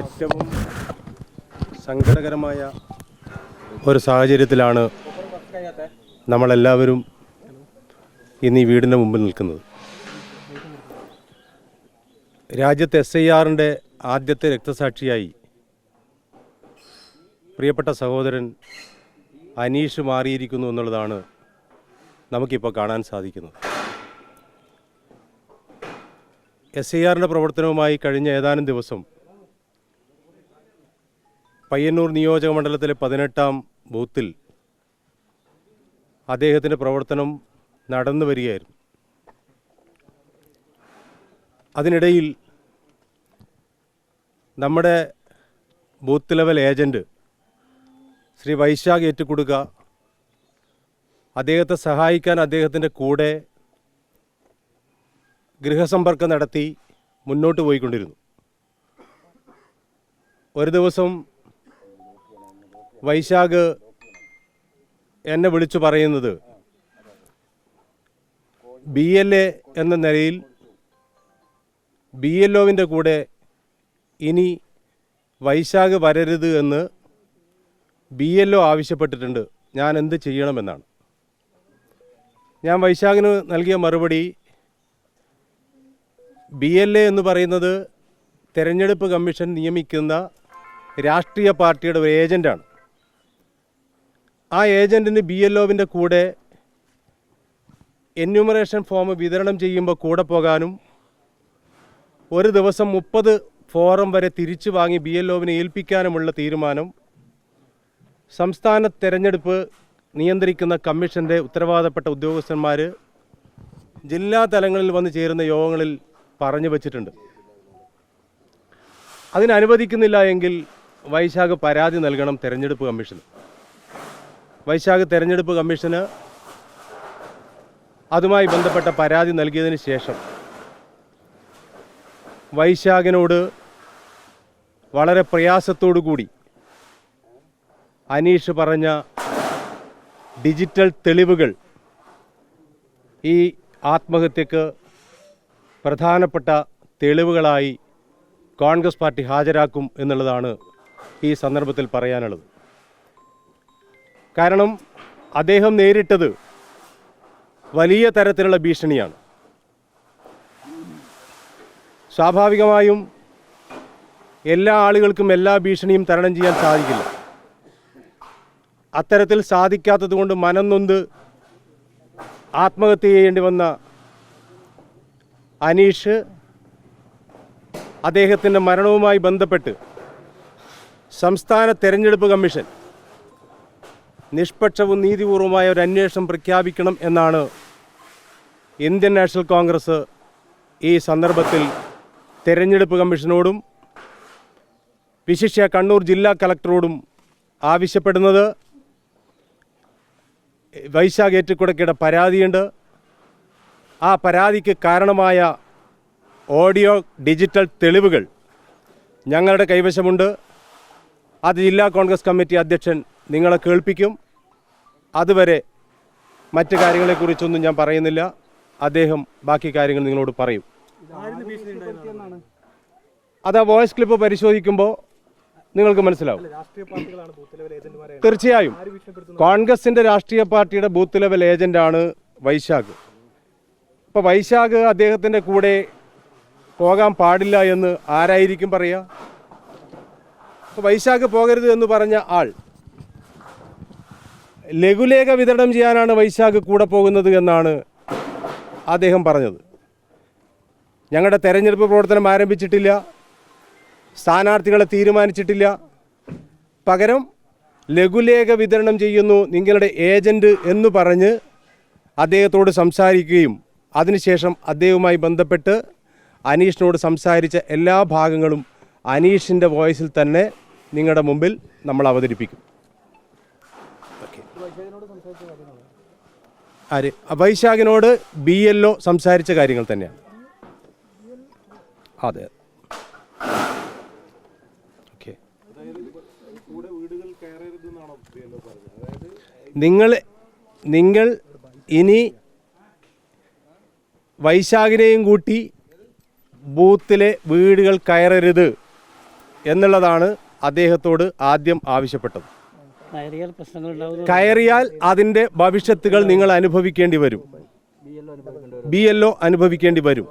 ഏറ്റവും സങ്കടകരമായ ഒരു സാഹചര്യത്തിലാണ് നമ്മളെല്ലാവരും ഇന്ന് ഈ വീടിന്റെ മുമ്പിൽ നിൽക്കുന്നത്. രാജ്യത്ത് എസ് ഐ ആറിന്റെ ആദ്യത്തെ രക്തസാക്ഷിയായി പ്രിയപ്പെട്ട സഹോദരൻ അനീഷ് മാറിയിരിക്കുന്നു എന്നുള്ളതാണ് നമുക്കിപ്പോൾ കാണാൻ സാധിക്കുന്നത്. എസ് ഐ ആറിന്റെ പ്രവർത്തനവുമായി കഴിഞ്ഞ ഏതാനും ദിവസം പയ്യന്നൂർ നിയോജക മണ്ഡലത്തിലെ പതിനെട്ടാം ബൂത്തിൽ അദ്ദേഹത്തിന്റെ പ്രവർത്തനം നടന്നു വരികയായിരുന്നു. അതിനിടയിൽ നമ്മുടെ booth level agent Shri Vaishakh ഏറ്റുകൊടുക്ക അദ്ദേഹത്തെ സഹായിക്കാൻ അദ്ദേഹത്തിന്റെ കൂടെ ഗൃഹസമ്പർക്കം നടത്തി മുന്നോട്ട് പോയിക്കൊണ്ടിരുന്നു. ഒരു ദിവസം വൈശാഖ് എന്നെ വിളിച്ചു പറയുന്നത്. ബി എൽ എ എന്ന നിലയിൽ ബി എൽ ഒവിന്റെ കൂടെ ഇനി വൈശാഖ് വരരുത് എന്ന് ബി എൽ ഒ ആവശ്യപ്പെട്ടിട്ടുണ്ട്. ഞാൻ എന്ത് ചെയ്യണമെന്നാണ്. ഞാൻ വൈശാഖിന് നൽകിയ മറുപടി ബി എൽ എ എന്ന് പറയുന്നത് തിരഞ്ഞെടുപ്പ് കമ്മീഷൻ നിയമിക്കുന്ന രാഷ്ട്രീയ പാർട്ടിയുടെ ഒരു ഏജന്റാണ്. ആ ഏജന്റിന് ബി എൽ ഒവിന്റെ കൂടെ എന്യൂമറേഷൻ ഫോം വിതരണം ചെയ്യുമ്പോൾ കൂടെ പോകാനും ഒരു ദിവസം മുപ്പത് ഫോറം വരെ തിരിച്ചു വാങ്ങി ബി എൽ ഒവിനെ ഏൽപ്പിക്കാനുമുള്ള തീരുമാനം സംസ്ഥാന തെരഞ്ഞെടുപ്പ് നിയന്ത്രിക്കുന്ന കമ്മീഷന്റെ ഉത്തരവാദപ്പെട്ട ഉദ്യോഗസ്ഥന്മാർ ജില്ലാ തലങ്ങളിൽ വന്ന് ചേരുന്ന യോഗങ്ങളിൽ പറഞ്ഞു വച്ചിട്ടുണ്ട്. അതിനനുവദിക്കുന്നില്ല എങ്കിൽ വൈശാഖ് പരാതി നൽകണം തെരഞ്ഞെടുപ്പ് കമ്മീഷന്. വൈശാഖ് തെരഞ്ഞെടുപ്പ് കമ്മീഷന് അതുമായി ബന്ധപ്പെട്ട പരാതി നൽകിയതിന് ശേഷം വൈശാഖിനോട് വളരെ കൂടി അനീഷ് പറഞ്ഞ ഡിജിറ്റൽ തെളിവുകൾ ഈ ആത്മഹത്യക്ക് പ്രധാനപ്പെട്ട തെളിവുകളായി കോൺഗ്രസ് പാർട്ടി ഹാജരാക്കും എന്നുള്ളതാണ് ഈ സന്ദർഭത്തിൽ പറയാനുള്ളത്. കാരണം അദ്ദേഹം നേരിട്ടത് വലിയ തരത്തിലുള്ള ഭീഷണിയാണ്. സ്വാഭാവികമായും എല്ലാ ആളുകൾക്കും എല്ലാ ഭീഷണിയും തരണം ചെയ്യാൻ സാധിക്കില്ല. അത്തരത്തിൽ സാധിക്കാത്തത് കൊണ്ട് മനം നൊന്ത് ആത്മഹത്യ ചെയ്യേണ്ടി വന്ന അനീഷ് അദ്ദേഹത്തിന്റെ മരണവുമായി ബന്ധപ്പെട്ട് സംസ്ഥാന തെരഞ്ഞെടുപ്പ് കമ്മീഷൻ നിഷ്പക്ഷവും നീതിപൂർവമായ ഒരു അന്വേഷണം പ്രഖ്യാപിക്കണം എന്നാണ് ഇന്ത്യൻ നാഷണൽ കോൺഗ്രസ് ഈ സന്ദർഭത്തിൽ തെരഞ്ഞെടുപ്പ് കമ്മീഷനോടും വിശിഷ്യ കണ്ണൂർ ജില്ലാ കളക്ടറോടും ആവശ്യപ്പെടുന്നത്. വൈശാഖ് ഏറ്റുകൊടുക്കയുടെ പരാതിയുണ്ട്. ആ പരാതിക്ക് കാരണമായ ഓഡിയോ ഡിജിറ്റൽ തെളിവുകൾ ഞങ്ങളുടെ കൈവശമുണ്ട്. അത് ജില്ലാ കോൺഗ്രസ് കമ്മിറ്റി അധ്യക്ഷൻ നിങ്ങളെ കേൾപ്പിക്കും. അതുവരെ മറ്റു കാര്യങ്ങളെക്കുറിച്ചൊന്നും ഞാൻ പറയുന്നില്ല. അദ്ദേഹം ബാക്കി കാര്യങ്ങൾ നിങ്ങളോട് പറയും. അത് ആ വോയിസ് ക്ലിപ്പ് പരിശോധിക്കുമ്പോൾ നിങ്ങൾക്ക് മനസ്സിലാവും. തീർച്ചയായും. കോൺഗ്രസിന്റെ രാഷ്ട്രീയ പാർട്ടിയുടെ ബൂത്ത് ലെവൽ ഏജന്റ് ആണ് വൈശാഖ്. ഇപ്പോൾ വൈശാഖ് അദ്ദേഹത്തിന്റെ കൂടെ പോകാൻ പാടില്ല എന്ന് ആരായിരിക്കും പറയുക വൈശാഖ് പോകരുത് എന്ന് പറഞ്ഞ ആൾ. ലഘുലേഖ വിതരണം ചെയ്യാനാണ് വൈശാഖ് കൂടെ പോകുന്നത് എന്നാണ് അദ്ദേഹം പറഞ്ഞത്. ഞങ്ങളുടെ തെരഞ്ഞെടുപ്പ് പ്രവർത്തനം ആരംഭിച്ചിട്ടില്ല. സ്ഥാനാർത്ഥികളെ തീരുമാനിച്ചിട്ടില്ല. പകരം ലഘുലേഖ വിതരണം ചെയ്യുന്നു നിങ്ങളുടെ ഏജന്റ് എന്ന് പറഞ്ഞ് അദ്ദേഹത്തോട് സംസാരിക്കുകയും അതിനുശേഷം അദ്ദേഹവുമായി ബന്ധപ്പെട്ട് അനീഷിനോട് സംസാരിച്ച എല്ലാ ഭാഗങ്ങളും അനീഷിന്റെ വോയിസിൽ തന്നെ നിങ്ങളുടെ മുമ്പിൽ നമ്മൾ അവതരിപ്പിക്കും. ആര്? വൈശാഖിനോട് ബി എൽ ഒ സംസാരിച്ച കാര്യങ്ങൾ തന്നെയാണ്. അതെ. ഓക്കെ. നിങ്ങൾ നിങ്ങൾ ഇനി വൈശാഖിനെയും കൂട്ടി ബൂത്തിലെ വീടുകൾ കയറരുത് എന്നുള്ളതാണ് അദ്ദേഹത്തോട് ആദ്യം ആവശ്യപ്പെട്ടത്. കയറിയാൽ അതിന്റെ അതിന്റെ ഭവിഷ്യത്തുകൾ നിങ്ങൾ അനുഭവിക്കേണ്ടി വരും. ബി എൽ ഒ അനുഭവിക്കേണ്ടി വരും.